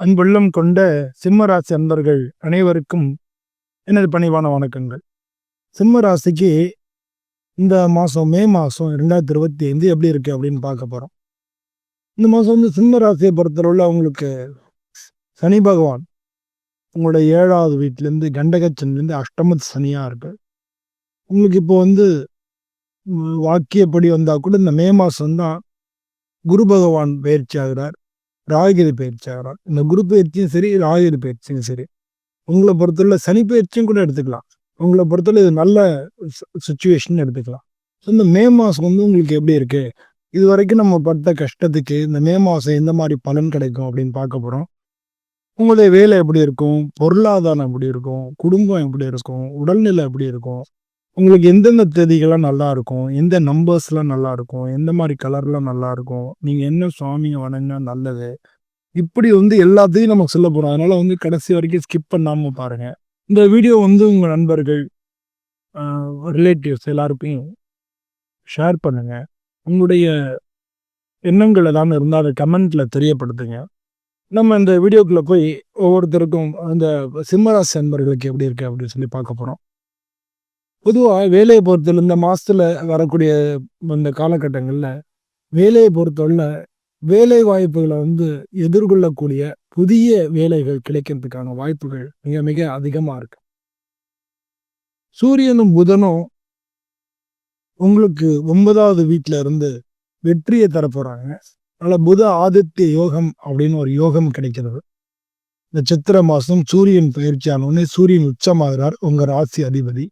அன்புள்ளம் கொண்ட சிம்மராசி அன்பர்கள் அனைவருக்கும் எனது பணிவான வணக்கங்கள். சிம்மராசிக்கு இந்த மாதம் மே மாதம் ரெண்டாயிரத்தி இருபத்தி ஐந்து எப்படி இருக்கு அப்படின்னு பார்க்க போகிறோம் இந்த மாதம் வந்து சிம்மராசியை பொறுத்தளவில் அவங்களுக்கு சனி பகவான் உங்களோட ஏழாவது வீட்டிலேருந்து கண்டகச்சன்லேருந்து அஷ்டமத்து சனியாக இருக்கு. உங்களுக்கு இப்போ வந்து வாக்கியப்படி வந்தால் கூட இந்த மே மாதம் தான் குரு பகவான் பயிற்சி ஆகிறார் ராகிரி பயிற்சி ஆகிறார் இந்த குரு பயிற்சியும் சரி ராகிரி பயிற்சியும் சரி. உங்களை பொறுத்தவரை சனி பயிற்சியும் கூட எடுத்துக்கலாம். உங்களை பொறுத்தவரை இது நல்ல சுச்சுவேஷன் எடுத்துக்கலாம். ஸோ இந்த மே மாதம் வந்து உங்களுக்கு எப்படி இருக்கு? இது வரைக்கும் நம்ம பட்ட கஷ்டத்துக்கு இந்த மே மாதம் எந்த மாதிரி பலன் கிடைக்கும் அப்படின்னு பார்க்க போகிறோம் உங்களுடைய வேலை எப்படி இருக்கும்? பொருளாதாரம் எப்படி இருக்கும்? குடும்பம் எப்படி இருக்கும்? உடல்நிலை எப்படி இருக்கும்? உங்களுக்கு எந்தெந்த தேதிகள்லாம் நல்லா இருக்கும் எந்த நம்பர்ஸ்லாம் நல்லா இருக்கும் எந்த மாதிரி கலர்லாம் நல்லா இருக்கும் நீங்கள் என்ன சுவாமியை வணங்கினா நல்லது? இப்படி வந்து எல்லாத்தையும் நமக்கு சொல்ல போகிறோம் அதனால வந்து கடைசி வரைக்கும் ஸ்கிப் பண்ணாமல் பாருங்க. இந்த வீடியோ வந்து உங்கள் நண்பர்கள் ரிலேட்டிவ்ஸ் எல்லாருக்கும் ஷேர் பண்ணுங்க. உங்களுடைய எண்ணங்கள் ஏதாவது இருந்தால் அதை கமெண்ட்டில் தெரியப்படுத்துங்க. நம்ம இந்த வீடியோக்குள்ளே போய் ஒவ்வொருத்தருக்கும் அந்த சிம்மராசி நண்பர்களுக்கு எப்படி இருக்குது அப்படின்னு சொல்லி பார்க்க போகிறோம் பொதுவாக வேலையை பொறுத்தவரை இந்த மாசத்துல வரக்கூடிய இந்த காலகட்டங்களில் வேலையை பொறுத்தவரை வேலை வாய்ப்புகளை வந்து எதிர்கொள்ளக்கூடிய புதிய வேலைகள் கிடைக்கிறதுக்கான வாய்ப்புகள் மிக மிக அதிகமாக இருக்கு. சூரியனும் புதனும் உங்களுக்கு ஒன்பதாவது வீட்டில இருந்து வெற்றியை தரப்போறாங்க அதனால புத ஆதித்ய யோகம் அப்படின்னு ஒரு யோகம் கிடைக்கிறது. இந்த சித்திர மாசம் சூரியன் பயிற்சியானோடனே சூரியன் உச்சமாகிறார். உங்க ராசி அதிபதி.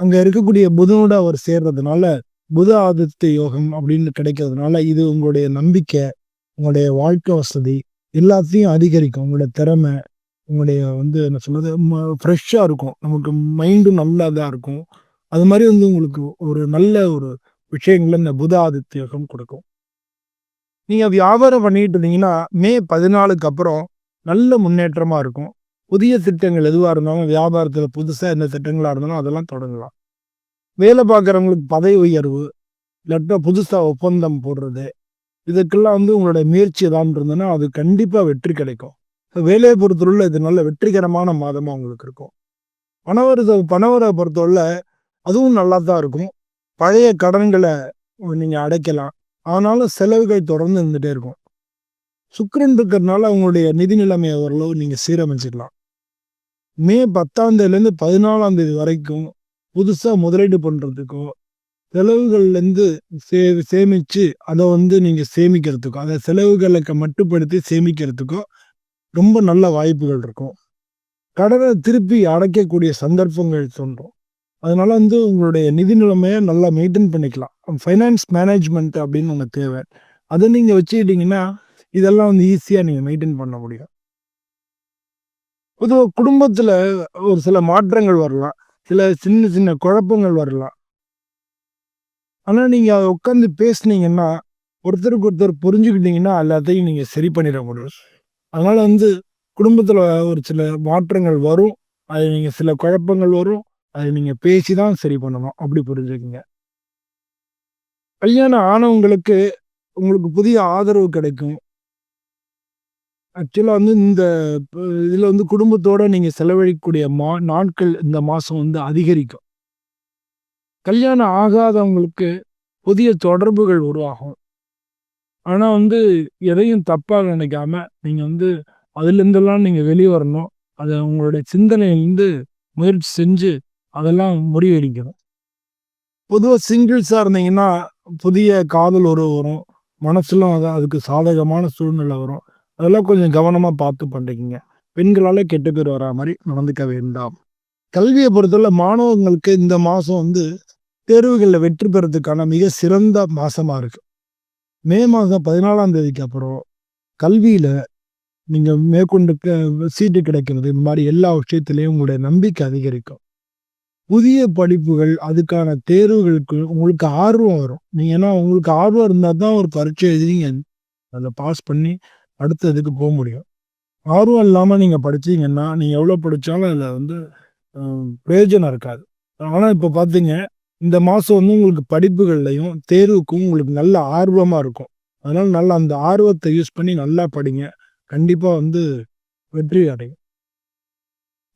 அங்க இருக்கக்கூடிய புதனோட அவர் சேர்றதுனால புத ஆதித்த யோகம் அப்படின்னு கிடைக்கிறதுனால இது உங்களுடைய நம்பிக்கை உங்களுடைய வாழ்க்கை வசதி எல்லாத்தையும் அதிகரிக்கும். உங்களுடைய திறமை உங்களுடைய வந்து என்ன சொல்றது ஃப்ரெஷ்ஷாக இருக்கும். நமக்கு மைண்டும் நல்லா தான் இருக்கும். அது மாதிரி வந்து உங்களுக்கு ஒரு நல்ல ஒரு விஷயங்களை இந்த புத ஆதித்த யோகம் கொடுக்கும். நீங்கள் வியாபாரம் பண்ணிட்டு இருந்தீங்கன்னா மே பதினாலுக்கு அப்புறம் நல்ல முன்னேற்றமாக இருக்கும். புதிய திட்டங்கள் எதுவாக இருந்தாலும் வியாபாரத்தில் புதுசாக எந்த திட்டங்களாக இருந்தாலும் அதெல்லாம் தொடங்கலாம். வேலை பார்க்குறவங்களுக்கு பதவி உயர்வு இல்லாட்டா புதுசாக ஒப்பந்தம் போடுறது இதுக்கெல்லாம் வந்து உங்களுடைய முயற்சி ஏதாவது இருந்ததுன்னா அது கண்டிப்பாக வெற்றி கிடைக்கும். வேலையை பொறுத்தவரையில் இது நல்ல வெற்றிகரமான மாதமாக உங்களுக்கு இருக்கும். பணவரத்தை பணவரை பொறுத்தவரை அதுவும் நல்லா தான் இருக்கும். பழைய கடன்களை நீங்கள் அடைக்கலாம். ஆனாலும் செலவுகள் தொடர்ந்து இருந்துகிட்டே இருக்கும். சுக்கரன் இருக்கிறதுனால உங்களுடைய நிதி நிலைமையை ஓரளவு நீங்கள் சீரமைச்சிக்கலாம். மே பத்தாம் தேதியிலேருந்து பதினாலாம் தேதி வரைக்கும் புதுசாக முதலீடு பண்ணுறதுக்கோ செலவுகள்லேருந்து சே சேமித்து அதை வந்து நீங்கள் சேமிக்கிறதுக்கோ அதை செலவுகளுக்கு மட்டுப்படுத்தி சேமிக்கிறதுக்கோ ரொம்ப நல்ல வாய்ப்புகள் இருக்கும். கடனை திருப்பி அடைக்கக்கூடிய சந்தர்ப்பங்கள் தோன்றும். அதனால வந்து உங்களுடைய நிதி நிலைமையை நல்லா மெயின்டைன் பண்ணிக்கலாம். ஃபைனான்ஸ் மேனேஜ்மெண்ட் அப்படின்னு ஒன்று தேவை. அதை நீங்கள் வச்சுக்கிட்டீங்கன்னா இதெல்லாம் வந்து ஈஸியாக நீங்கள் மெயின்டைன் பண்ண முடியும். பொதுவாக குடும்பத்தில் ஒரு சில மாற்றங்கள் வரலாம். சில சின்ன சின்ன குழப்பங்கள் வரலாம். ஆனால் நீங்கள் அதை உட்காந்து பேசுனீங்கன்னா ஒருத்தருக்கு ஒருத்தர் புரிஞ்சுக்கிட்டீங்கன்னா எல்லாத்தையும் நீங்கள் சரி பண்ணிட முடியும். அதனால் வந்து குடும்பத்தில் ஒரு சில மாற்றங்கள் வரும். அது நீங்கள் சில குழப்பங்கள் வரும். அதை நீங்கள் பேசி தான் சரி பண்ணணும். அப்படி புரிஞ்சுக்குங்க. கல்யாணம் ஆனவங்களுக்கு உங்களுக்கு புதிய ஆதரவு கிடைக்கும். ஆக்சுவலாக வந்து இந்த இதில் வந்து குடும்பத்தோடு நீங்கள் செலவழிக்கக்கூடிய மா நாட்கள் இந்த மாதம் வந்து அதிகரிக்கும். கல்யாணம் ஆகாதவங்களுக்கு புதிய தொடர்புகள் உருவாகும். ஆனால் வந்து எதையும் தப்பாக நினைக்காம நீங்கள் வந்து அதுலேருந்தெல்லாம் நீங்கள் வெளியே வரணும். அதை உங்களுடைய சிந்தனையிலேருந்து முயற்சி செஞ்சு அதெல்லாம் முறியடிக்கணும் பொதுவாக சிங்கிள்ஸாக இருந்தீங்கன்னா புதிய காதல் உறவு வரும். மனசுலாம் அது அதுக்கு சாதகமான சூழ்நிலை வரும். அதெல்லாம் கொஞ்சம் கவனமாக பார்த்து பண்ணுறீங்க பெண்களால் கெட்ட பேர் வரா மாதிரி நடந்துக்க வேண்டாம். கல்வியை பொறுத்தவரை மாணவர்களுக்கு இந்த மாதம் வந்து தேர்வுகளில் வெற்றி பெறதுக்கான மிக சிறந்த மாதமாக இருக்குது மே மாதம் பதினாலாம் தேதிக்கு அப்புறம் கல்வியில் நீங்கள் மேற்கொண்டு க- சீட்டு கிடைக்கிறது இந்த மாதிரி எல்லா விஷயத்துலேயும் உங்களுடைய நம்பிக்கை அதிகரிக்கும். புதிய படிப்புகள் அதுக்கான தேர்வுகளுக்கு உங்களுக்கு ஆர்வம் வரும். நீங்கள் ஏன்னா உங்களுக்கு ஆர்வம் இருந்தால் தான் ஒரு பரீட்சை எழுதிங்க அதில் பாஸ் பண்ணி அடுத்த இதுக்கு போக முடியும். ஆர்வம் இல்லாமல் நீங்கள் படிச்சீங்கன்னா நீங்கள் எவ்வளோ படித்தாலும் அதில் வந்து பிரயோஜனம் இருக்காது. ஆனால் இப்போ பார்த்தீங்க இந்த மாதம் வந்து உங்களுக்கு படிப்புகள்லையும் தேர்வுக்கும் உங்களுக்கு நல்ல ஆர்வமாக இருக்கும். அதனால் நல்லா அந்த ஆர்வத்தை யூஸ் பண்ணி நல்லா படிங்க. கண்டிப்பாக வந்து வெற்றி அடையும்.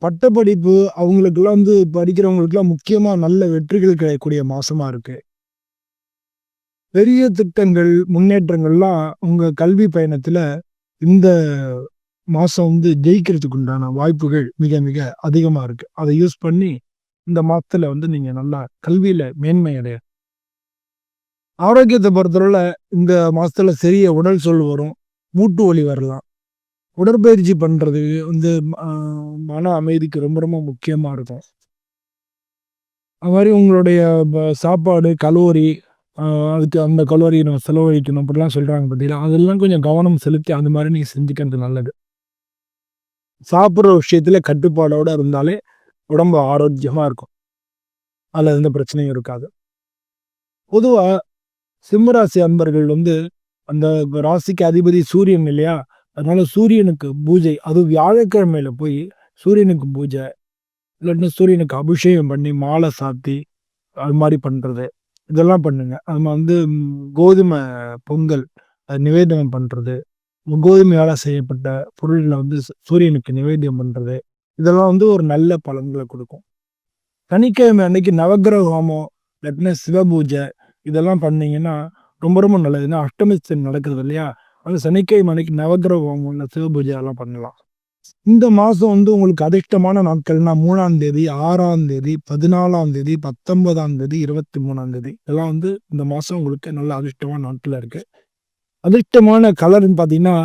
பட்டப்படிப்பு அவங்களுக்கெல்லாம் வந்து படிக்கிறவங்களுக்குலாம் முக்கியமாக நல்ல வெற்றிகள் கிடைக்கக்கூடிய மாதமாக இருக்குது பெரிய திட்டங்கள் முன்னேற்றங்கள்லாம் உங்கள் கல்வி பயணத்தில் இந்த மாதம் வந்து ஜெயிக்கிறதுக்கு உண்டான வாய்ப்புகள் மிக மிக அதிகமாக இருக்கு. அதை யூஸ் பண்ணி இந்த மாதத்தில் வந்து நீங்கள் நல்லா கல்வியில் மேன்மை அடைய. ஆரோக்கியத்தை பொறுத்தவரை இந்த மாதத்தில் சிறிய உடல் சொல் வரும். மூட்டு வலி வரலாம். உடற்பயிற்சி பண்ணுறது வந்து மன அமைதிக்கு ரொம்ப ரொம்ப முக்கியமாக இருக்கும். அது மாதிரி உங்களுடைய சாப்பாடு கலோரி அதுக்கு அந்த கலோரியை நம்ம செலவழிக்கணும் அப்படிலாம் சொல்கிறாங்க பார்த்தீங்களா அதெல்லாம் கொஞ்சம் கவனம் செலுத்தி அந்த மாதிரி நீங்கள் செஞ்சுக்கிறது நல்லது. சாப்பிட்ற விஷயத்துல கட்டுப்பாடோடு இருந்தாலே உடம்பு ஆரோக்கியமாக இருக்கும். அதில் எந்த பிரச்சனையும் இருக்காது. பொதுவாக சிம்மராசி அன்பர்கள் வந்து அந்த ராசிக்கு அதிபதி சூரியன் இல்லையா? அதனால சூரியனுக்கு பூஜை அது வியாழக்கிழமையில போய் சூரியனுக்கு பூஜை இல்லாட்டினா சூரியனுக்கு அபிஷேகம் பண்ணி மாலை சாத்தி அது மாதிரி பண்ணுறது இதெல்லாம் பண்ணுங்க. நம்ம வந்து கோதுமை பொங்கல் அது நிவேதனம் பண்றது கோதுமையால செய்யப்பட்ட பொருள்களை வந்து சு- சூரியனுக்கு நிவேதியம் பண்றது இதெல்லாம் வந்து ஒரு நல்ல பலன்களை கொடுக்கும். சனிக்கிழமை அன்னைக்கு நவக்கிரக ஹோமம் இல்லாட்டினா சிவபூஜை இதெல்லாம் பண்ணீங்கன்னா ரொம்ப ரொம்ப நல்லது. ஏன்னா நடக்கிறது நடக்குது இல்லையா? அது சனிக்கிழமை அன்னைக்கு நவகிரக ஹோமம் இல்லை சிவபூஜை எல்லாம் பண்ணலாம். இந்த மாதம் வந்து உங்களுக்கு அதிர்ஷ்டமான நாட்கள்னா மூணாம் தேதி ஆறாம் தேதி பதினாலாம் தேதி பத்தொன்பதாம் தேதி இருபத்தி மூணாம் தேதி. இதெல்லாம் வந்து இந்த மாதம் உங்களுக்கு நல்ல அதிர்ஷ்டமான நாட்கள் இருக்கு. அதிர்ஷ்டமான கலர்னு பார்த்தீங்கன்னா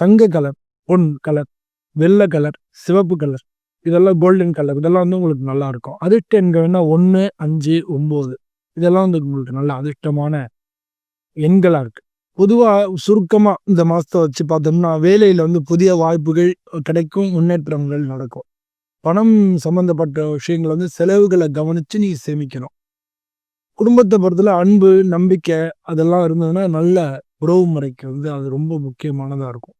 சங்க கலர் பொன் கலர் வெள்ளை கலர் சிவப்பு கலர் இதெல்லாம் கோல்டன் கலர் இதெல்லாம் வந்து உங்களுக்கு நல்லா இருக்கும். அதிர்ஷ்ட எண்கள்னா ஒன்று அஞ்சு ஒம்பது. இதெல்லாம் வந்து உங்களுக்கு நல்ல அதிர்ஷ்டமான எண்களாக இருக்கு. பொதுவாக சுருக்கமாக இந்த மாதத்தை வச்சு பார்த்தோம்னா வேலையில் வந்து புதிய வாய்ப்புகள் கிடைக்கும் முன்னேற்றங்கள் நடக்கும். பணம் சம்பந்தப்பட்ட விஷயங்கள் வந்து செலவுகளை கவனித்து நீ சேமிக்கணும். குடும்பத்தை பொறுத்தல அன்பு நம்பிக்கை அதெல்லாம் இருந்ததுன்னா நல்ல உறவு முறைக்கு வந்து அது ரொம்ப முக்கியமானதாக இருக்கும்.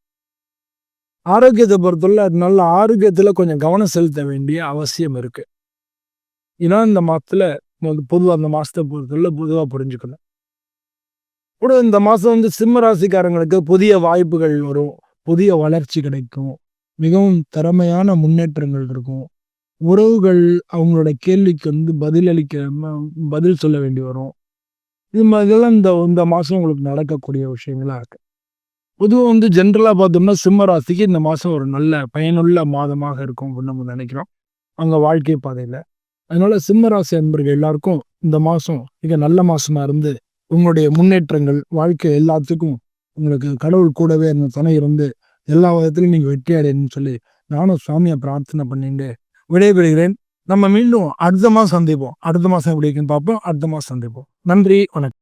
ஆரோக்கியத்தை பொறுத்தவரை நல்ல ஆரோக்கியத்தில் கொஞ்சம் கவனம் செலுத்த வேண்டிய அவசியம் இருக்குது ஏன்னா இந்த மாதத்துல பொதுவாக அந்த மாதத்தை பொறுத்தவரை பொதுவாக புரிஞ்சுக்கணும். கூட இந்த மாதம் வந்து சிம்ம ராசிக்காரங்களுக்கு புதிய வாய்ப்புகள் வரும். புதிய வளர்ச்சி கிடைக்கும். மிகவும் திறமையான முன்னேற்றங்கள் இருக்கும். உறவுகள் அவங்களோட கேள்விக்கு வந்து பதிலளிக்க பதில் சொல்ல வேண்டி வரும். இது மாதிரிலாம் இந்த இந்த மாதம் உங்களுக்கு நடக்கக்கூடிய விஷயங்களா இருக்கு. பொதுவாக வந்து ஜென்ரலாக பார்த்தோம்னா சிம்ம ராசிக்கு இந்த மாதம் ஒரு நல்ல பயனுள்ள மாதமாக இருக்கும் அப்படின்னு நம்ம நினைக்கிறோம். அவங்க வாழ்க்கை பாதையில். அதனால சிம்ம ராசி அன்பர்கள் எல்லாருக்கும் இந்த மாதம் மிக நல்ல மாதமாக இருந்து உங்களுடைய முன்னேற்றங்கள் வாழ்க்கை எல்லாத்துக்கும் உங்களுக்கு கடவுள் கூடவே அந்த துணை இருந்து எல்லா விதத்திலையும் நீங்கள் வெற்றி அடையணும்னு சொல்லி நானும் சுவாமியை பிரார்த்தனை பண்ணிட்டு விடைபெறுகிறேன். நம்ம மீண்டும் அடுத்த மாதம் சந்திப்போம். அடுத்த மாதம் எப்படி இருக்குன்னு பார்ப்போம். அடுத்த மாதம் சந்திப்போம். நன்றி வணக்கம்.